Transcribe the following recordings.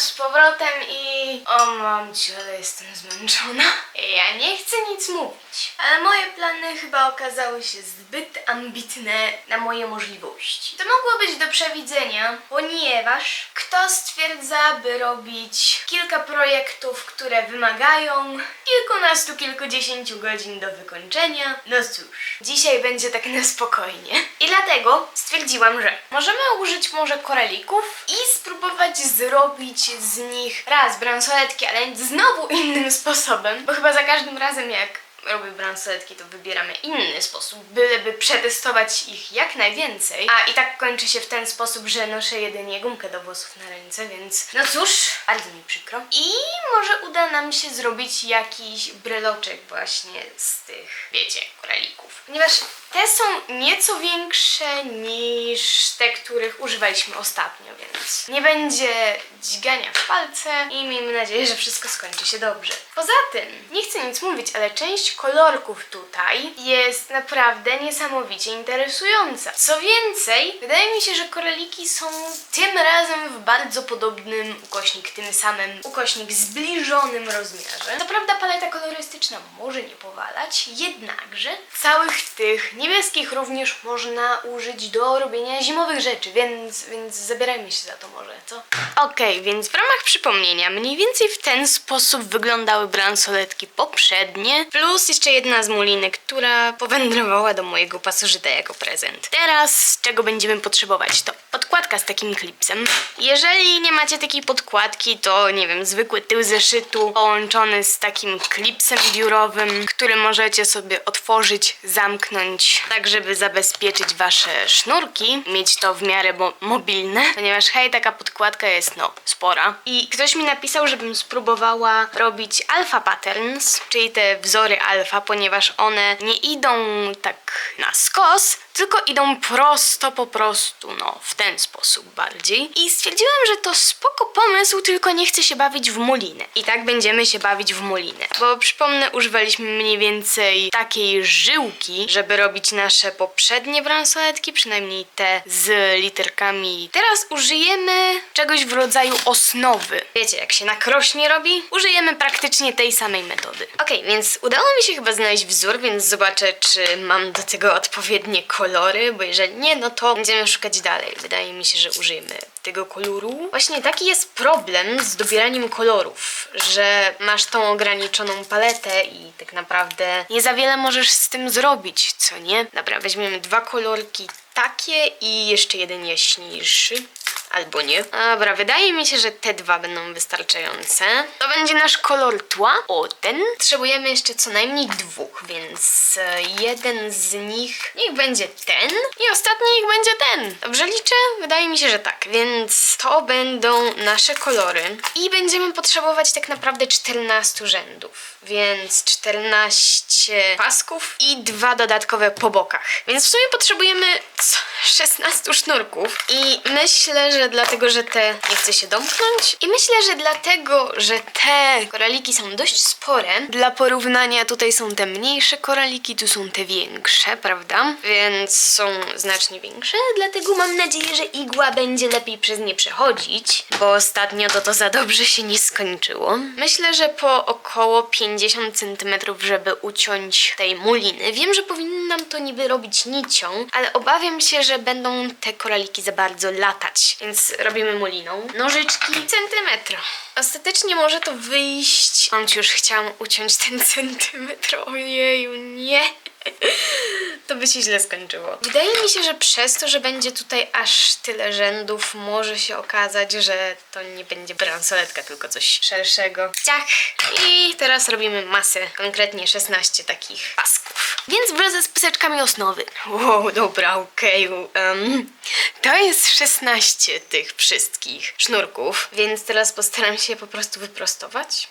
z powrotem i... O mamcie, ale jestem zmęczona. Ja nie chcę nic mówić, ale moje plany chyba okazały się zbyt ambitne na moje możliwości. To mogło być do przewidzenia, ponieważ kto stwierdza, by robić kilka projektów, które wymagają kilkunastu, kilkudziesięciu godzin do wykończenia? No cóż, dzisiaj będzie tak na spokojnie. I dlatego stwierdziłam, że możemy użyć może koralików i spróbować zrobić z nich raz bransoletki, ale znowu innym sposobem, bo chyba za każdym razem jak robię bransoletki, to wybieramy inny sposób, byleby przetestować ich jak najwięcej. A i tak kończy się w ten sposób, że noszę jedynie gumkę do włosów na ręce, więc no cóż, bardzo mi przykro. I może uda nam się zrobić jakiś bryloczek właśnie z tych, wiecie, koralików. Ponieważ te są nieco większe niż te, których używaliśmy ostatnio, więc nie będzie dźgania w palce i miejmy nadzieję, że wszystko skończy się dobrze. Poza tym, nie chcę nic mówić, ale część kolorków tutaj jest naprawdę niesamowicie interesująca. Co więcej, wydaje mi się, że koraliki są tym razem w bardzo podobnym ukośnik, tym samym ukośnik zbliżonym rozmiarze. Co prawda paleta kolorystyczna może nie powalać, jednakże całych tych niebieskich również można użyć do robienia zimowych rzeczy, więc, więc zabierajmy się za to może, co? Okej, więc w ramach przypomnienia, mniej więcej w ten sposób wyglądały bransoletki poprzednie, plus jeszcze jedna z mulinek, która powędrowała do mojego pasożyta jako prezent. Teraz czego będziemy potrzebować? To podkładka z takim klipsem. Jeżeli nie macie takiej podkładki, to nie wiem, zwykły tył zeszytu połączony z takim klipsem biurowym, który możecie sobie otworzyć, zamknąć, tak żeby zabezpieczyć wasze sznurki, mieć to w miarę mo- mobilne, ponieważ hej, taka podkładka jest no spora. I ktoś mi napisał, żebym spróbowała robić alpha patterns, czyli te wzory alfa, ponieważ one nie idą tak na skos, tylko idą prosto po prostu, no, w ten sposób bardziej. I stwierdziłam, że to spoko pomysł, tylko nie chcę się bawić w mulinę. I tak będziemy się bawić w mulinę. Bo przypomnę, używaliśmy mniej więcej takiej żyłki, żeby robić nasze poprzednie bransoletki, przynajmniej te z literkami. Teraz użyjemy czegoś w rodzaju osnowy. Wiecie, jak się na krośnie robi? Użyjemy praktycznie tej samej metody. Okej, więc udało mi się chyba znaleźć wzór, więc zobaczę, czy mam do tego odpowiednie kolory, bo jeżeli nie, no to będziemy szukać dalej. Wydaje mi się, że użyjemy tego koloru. Właśnie taki jest problem z dobieraniem kolorów, że masz tą ograniczoną paletę i tak naprawdę nie za wiele możesz z tym zrobić, co nie? Dobra, weźmiemy dwa kolorki takie i jeszcze jeden jaśniejszy. Albo nie. Dobra, wydaje mi się, że te dwa będą wystarczające. To będzie nasz kolor tła. O, ten. Potrzebujemy jeszcze co najmniej dwóch, więc e, jeden z nich niech będzie ten i ostatni niech będzie ten. Dobrze liczę? Wydaje mi się, że tak. Więc to będą nasze kolory. I będziemy potrzebować tak naprawdę 14 rzędów. Więc 14 pasków i dwa dodatkowe po bokach. Więc w sumie potrzebujemy co, 16 sznurków. I myślę, że dlatego, że te nie chcę się domknąć. I myślę, że dlatego, że te koraliki są dość spore. Dla porównania tutaj są te mniejsze koraliki, tu są te większe, prawda? Więc są znacznie większe. Dlatego mam nadzieję, że igła będzie lepiej przez nie przechodzić, bo ostatnio to to za dobrze się nie skończyło. Myślę, że po około 50 cm, żeby uciąć tej muliny. Wiem, że powinnam to niby robić nicią, ale obawiam się, że będą te koraliki za bardzo latać, więc robimy muliną. Nożyczki centymetr. Ostatecznie może to wyjść. Mam już chciałam uciąć ten centymetr. Ojeju, nie. To by się źle skończyło. Wydaje mi się, że przez to, że będzie tutaj aż tyle rzędów, może się okazać, że to nie będzie bransoletka, tylko coś szerszego. Ciach! I teraz robimy masę, konkretnie 16 takich pasków. Więc wrazę z paseczkami osnowy. Wow, dobra, okej. em, to jest 16 tych wszystkich sznurków, więc teraz postaram się je po prostu wyprostować.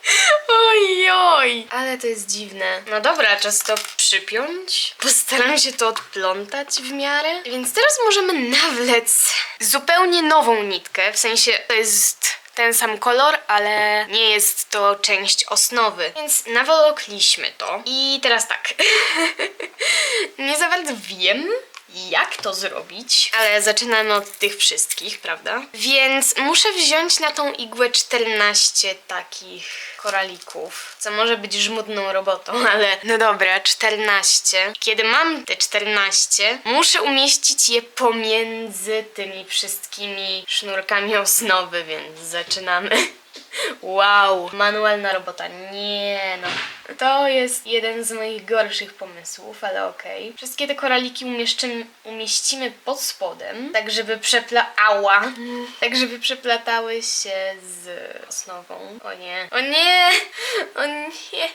Oj, oj! Ale to jest dziwne. No dobra, czas to przypiąć. Postaram się to odplątać w miarę. Więc teraz możemy nawlec zupełnie nową nitkę, w sensie to jest ten sam kolor, ale nie jest to część osnowy. Więc nawolokliśmy to. I teraz tak. nie za bardzo wiem, jak to zrobić, ale zaczynamy od tych wszystkich, prawda? Więc muszę wziąć na tą igłę 14 takich koralików, co może być żmudną robotą, ale no dobra, 14. Kiedy mam te 14, muszę umieścić je pomiędzy tymi wszystkimi sznurkami osnowy, więc zaczynamy. Wow, manualna robota. Nie no. To jest jeden z moich gorszych pomysłów, ale okej. Wszystkie te koraliki umieszczymy, umieścimy pod spodem, tak żeby przepla... Ała! Tak żeby przeplatały się z osnową. O nie. O nie! O nie!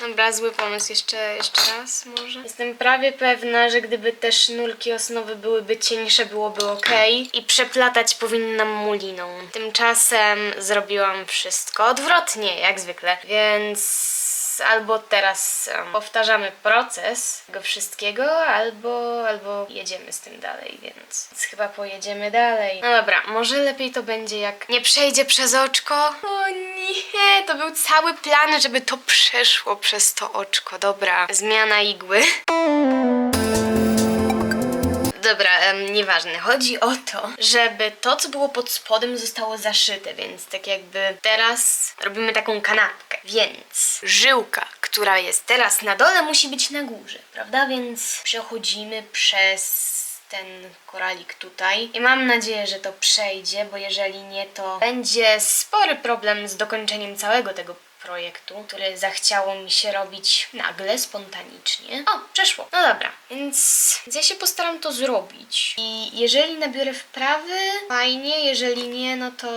Dobra, zły pomysł. Jeszcze, jeszcze raz może? Jestem prawie pewna, że gdyby te sznurki osnowy byłyby cieńsze, byłoby ok. I przeplatać powinnam muliną. Tymczasem zrobiłam wszystko odwrotnie, jak zwykle. Więc albo teraz em, powtarzamy proces tego wszystkiego, albo, albo jedziemy z tym dalej, więc, więc chyba pojedziemy dalej. No dobra, może lepiej to będzie jak nie przejdzie przez oczko. O nie, to był cały plan, żeby to przeszło przez to oczko. Dobra, zmiana igły. Dobra, em, nieważne. Chodzi o to, żeby to, co było pod spodem, zostało zaszyte, więc tak jakby teraz robimy taką kanapkę. Więc żyłka, która jest teraz na dole, musi być na górze, prawda? Więc przechodzimy przez ten koralik tutaj i mam nadzieję, że to przejdzie, bo jeżeli nie, to będzie spory problem z dokończeniem całego tego projektu, który zachciało mi się robić nagle, spontanicznie. O, przeszło. No dobra, więc, więc ja się postaram to zrobić. I jeżeli nabiorę wprawy, fajnie, jeżeli nie, no to,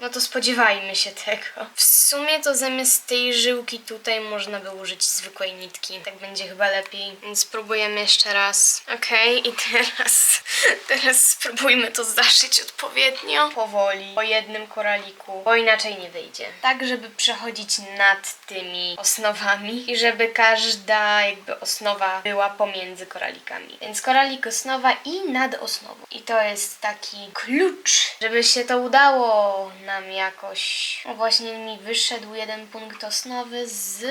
no to spodziewajmy się tego. W sumie to zamiast tej żyłki tutaj można by użyć zwykłej nitki. Tak będzie chyba lepiej. Więc spróbujemy jeszcze raz. Okej, i teraz, teraz spróbujmy to zaszyć odpowiednio. Powoli, po jednym koraliku, bo inaczej nie wyjdzie. Tak, żeby przechodzić nad tymi osnowami i żeby każda jakby osnowa była pomiędzy koralikami. Więc koralik osnowa i nad osnową. I to jest taki klucz, żeby się to udało nam jakoś. Właśnie mi wyszedł jeden punkt osnowy z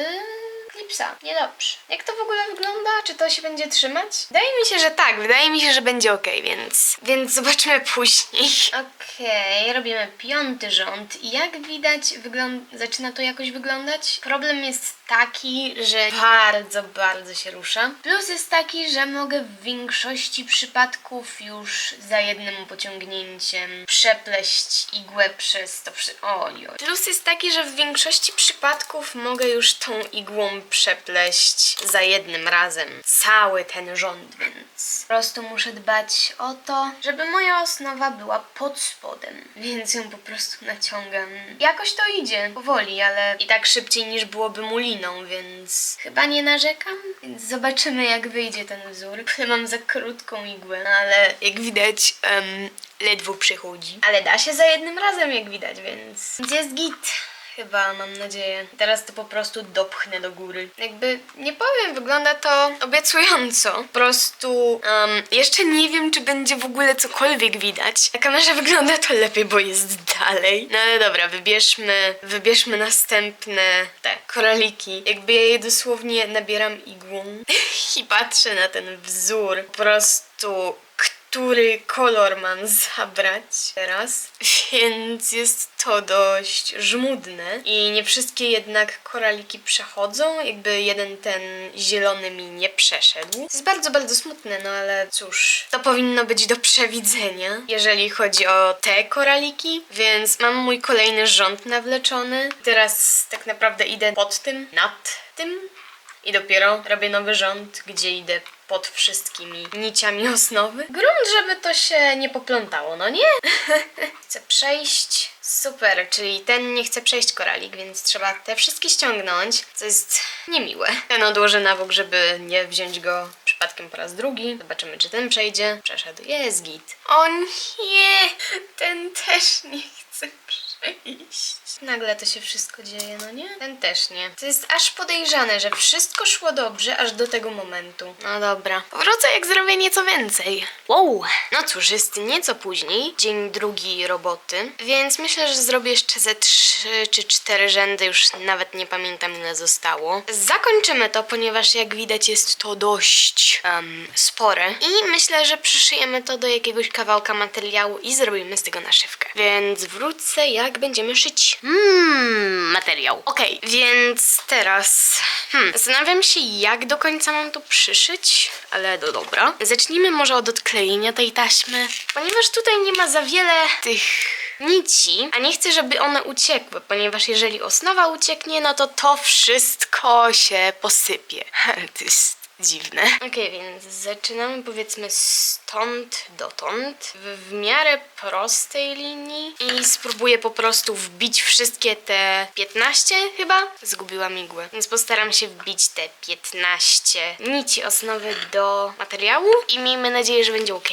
klipsa. Niedobrze. Jak to w ogóle wygląda? Czy to się będzie trzymać? Wydaje mi się, że tak. Wydaje mi się, że będzie ok, więc, więc zobaczymy później. Okej, robimy piąty rząd jak widać wygląda, zaczyna to jakoś wyglądać. Problem jest taki, że bardzo, bardzo się rusza. Plus jest taki, że mogę w większości przypadków już za jednym pociągnięciem przepleść igłę przez to przy... Oj. Plus jest taki, że w większości przypadków mogę już tą igłą przepleść za jednym razem. Cały ten rząd, więc po prostu muszę dbać o to, żeby moja osnowa była pod spodem. Więc ją po prostu naciągam. Jakoś to idzie, powoli, ale i tak szybciej niż byłoby więc chyba nie narzekam. Więc zobaczymy jak wyjdzie ten wzór. Mam za krótką igłę, ale jak widać em, ledwo przechodzi. Ale da się za jednym razem jak widać, więc, więc jest git. Chyba, mam nadzieję. Teraz to po prostu dopchnę do góry. Jakby, nie powiem, wygląda to obiecująco. Po prostu em, jeszcze nie wiem, czy będzie w ogóle cokolwiek widać. Na kamerze wygląda to lepiej, bo jest dalej. No ale dobra, wybierzmy, wybierzmy następne te koraliki. Jakby ja je dosłownie nabieram igłą i patrzę na ten wzór. Po prostu który kolor mam zabrać teraz, więc jest to dość żmudne i nie wszystkie jednak koraliki przechodzą, jakby jeden ten zielony mi nie przeszedł. To jest bardzo, bardzo smutne, no ale cóż, to powinno być do przewidzenia, jeżeli chodzi o te koraliki, więc mam mój kolejny rząd nawleczony. Teraz tak naprawdę idę pod tym, nad tym i dopiero robię nowy rząd, gdzie idę pod wszystkimi niciami osnowy. Grunt, żeby to się nie poplątało, no nie? Chcę przejść. Super, czyli ten nie chce przejść koralik, więc trzeba te wszystkie ściągnąć, co jest niemiłe. Ten odłożę na bok, żeby nie wziąć go przypadkiem po raz drugi. Zobaczymy, czy ten przejdzie. Przeszedł. Jest git. O nie! Ten też nie chce przejść. Nagle to się wszystko dzieje, no nie? Ten też nie. To jest aż podejrzane, że wszystko szło dobrze aż do tego momentu. No dobra. Wrócę jak zrobię nieco więcej. Wow! No cóż, jest nieco później, dzień drugi roboty, więc myślę, że zrobię jeszcze ze trzy czy cztery rzędy, już nawet nie pamiętam ile zostało. Zakończymy to, ponieważ jak widać jest to dość em, spore i myślę, że przyszyjemy to do jakiegoś kawałka materiału i zrobimy z tego naszywkę. Więc wrócę jak będziemy szyć. Mmm, materiał. Okej, więc teraz hmm, zastanawiam się jak do końca mam to przyszyć, ale do dobra. Zacznijmy może od odklejenia tej taśmy, ponieważ tutaj nie ma za wiele tych nici, a nie chcę, żeby one uciekły, ponieważ jeżeli osnowa ucieknie, no to to wszystko się posypie. Jest dziwne. Okej, więc zaczynamy powiedzmy stąd dotąd, w, w miarę prostej linii i spróbuję po prostu wbić wszystkie te 15 chyba. Zgubiłam igłę, więc postaram się wbić te 15 nici osnowy do materiału i miejmy nadzieję, że będzie ok.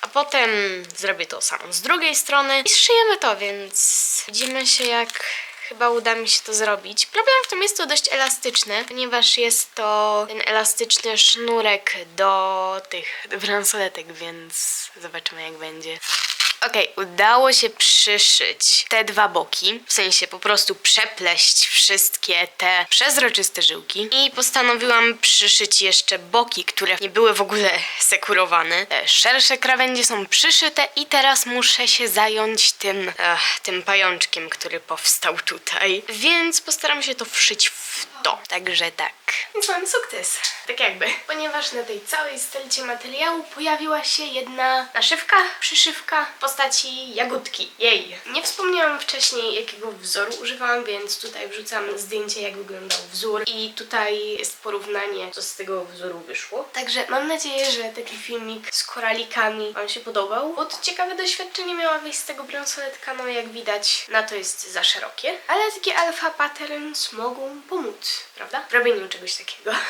A potem zrobię to samo z drugiej strony i zszyjemy to, więc widzimy się jak chyba uda mi się to zrobić. Problem w tym jest to dość elastyczne, ponieważ jest to ten elastyczny sznurek do tych bransoletek, więc zobaczymy jak będzie. Okej, udało się przyszyć te dwa boki, w sensie po prostu przepleść wszystkie te przezroczyste żyłki i postanowiłam przyszyć jeszcze boki, które nie były w ogóle sekurowane. Te szersze krawędzie są przyszyte i teraz muszę się zająć tym, ech, tym pajączkiem, który powstał tutaj, więc postaram się to wszyć w to, także tak. Więc mam sukces, tak jakby, ponieważ na tej całej stelcie materiału pojawiła się jedna naszywka, przyszywka w postaci jagódki. Jej! Nie wspomniałam wcześniej, jakiego wzoru używałam, więc tutaj wrzucam zdjęcie, jak wyglądał wzór i tutaj jest porównanie, co z tego wzoru wyszło. Także mam nadzieję, że taki filmik z koralikami Wam się podobał. Bo to ciekawe doświadczenie miała wyjść z tego bransoletka, no jak widać, na to jest za szerokie. Ale takie alpha patterns mogą pomóc, prawda? Robieniu czegoś takiego.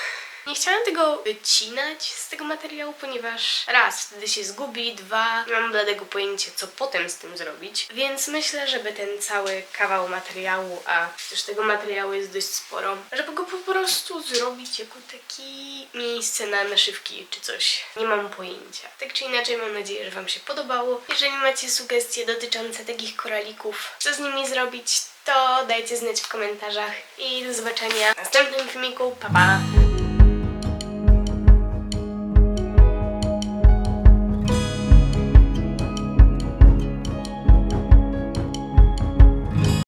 Nie chciałam tego wycinać z tego materiału, ponieważ raz, wtedy się zgubi, dwa, nie mam bladego pojęcia, co potem z tym zrobić. Więc myślę, żeby ten cały kawał materiału, a też tego materiału jest dość sporo, żeby go po prostu zrobić jako taki miejsce na naszywki czy coś. Nie mam pojęcia. Tak czy inaczej, mam nadzieję, że Wam się podobało. Jeżeli macie sugestie dotyczące takich koralików, co z nimi zrobić, to dajcie znać w komentarzach i do zobaczenia w następnym filmiku. Pa, pa!